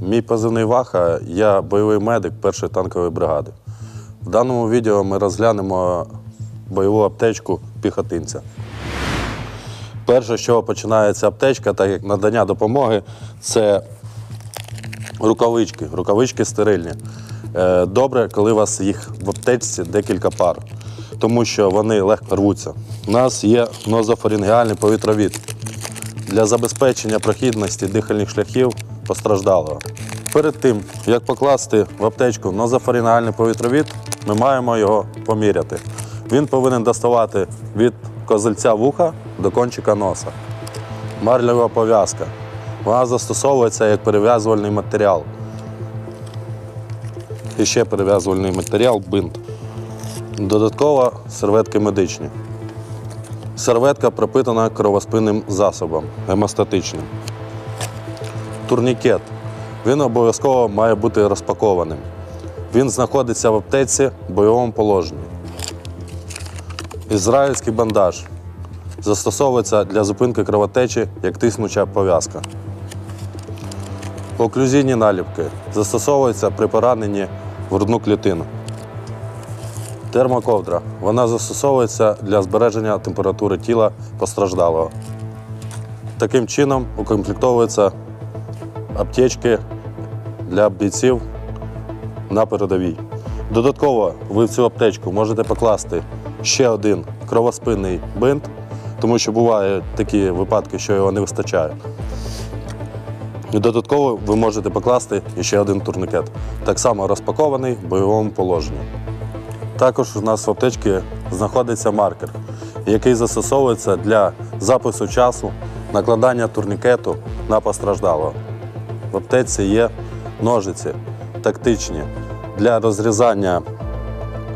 Мій позивний Ваха, я бойовий медик першої танкової бригади. В даному відео ми розглянемо бойову аптечку піхотинця. Перше, з чого починається аптечка, так як надання допомоги, це рукавички, рукавички стерильні. Е, Добре, коли у вас їх в аптечці декілька пар, тому що вони легко рвуться. У нас є нозофарингеальний повітровід для забезпечення прохідності дихальних шляхів постраждалого. Перед тим, як покласти в аптечку нозофарінгеальний повітровід, ми маємо його поміряти. Він повинен доставати від козельця вуха до кончика носа. Марлева пов'язка. Вона застосовується як перев'язувальний матеріал. І ще перев'язувальний матеріал бинт. Додатково серветки медичні. Серветка пропитана кровоспинним засобом гемостатичним. Турнікет. Він обов'язково має бути розпакованим. Він знаходиться в аптеці в бойовому положенні. Ізраїльський бандаж. Застосовується для зупинки кровотечі як тиснуча пов'язка. Оклюзійні наліпки застосовуються при пораненні в грудну клітину. Термоковдра. Вона застосовується для збереження температури тіла постраждалого. Таким чином укомплектовуються аптечки для бійців на передовій. Додатково ви в цю аптечку можете покласти ще один кровоспинний бинт, тому що бувають такі випадки, що його не вистачає. І додатково ви можете покласти ще один турникет, так само розпакований в бойовому положенні. Також у нас в аптечці знаходиться маркер, який застосовується для запису часу, накладання турнікету на постраждалого. В аптеці є ножиці тактичні для розрізання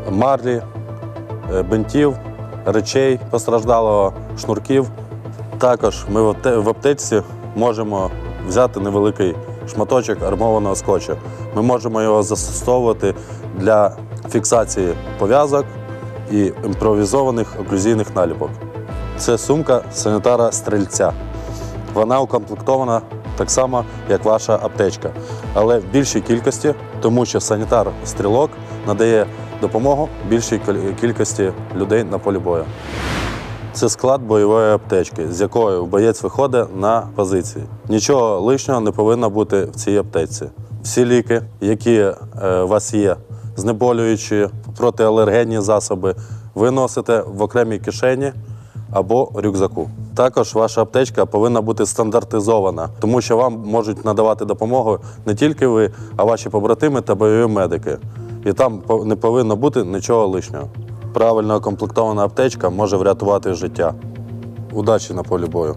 марлі, е, бинтів, речей постраждалого, шнурків. Також ми в апте- в аптечці можемо взяти невеликий шматочок армованого скотчу. Ми можемо його застосовувати для фіксації пов'язок і імпровізованих оклюзійних наліпок. Це сумка санітара стрільця. Вона укомплектована так само, як ваша аптечка, але в більшій кількості, тому що санітар-стрілок надає допомогу більшій кількості людей на полі бою. Це склад бойової аптечки, з якою боєць виходить на позиції. Нічого лишнього не повинно бути в цій аптечці. Всі ліки, які е, у вас є, знеболюючі, протиалергенні засоби, ви носите в окремій кишені або рюкзаку. Також ваша аптечка повинна бути стандартизована, тому що вам можуть надавати допомогу не тільки ви, а ваші побратими та бойові медики. І там не повинно бути нічого лишнього. Правильно укомплектована аптечка може врятувати життя. Удачі на полі бою!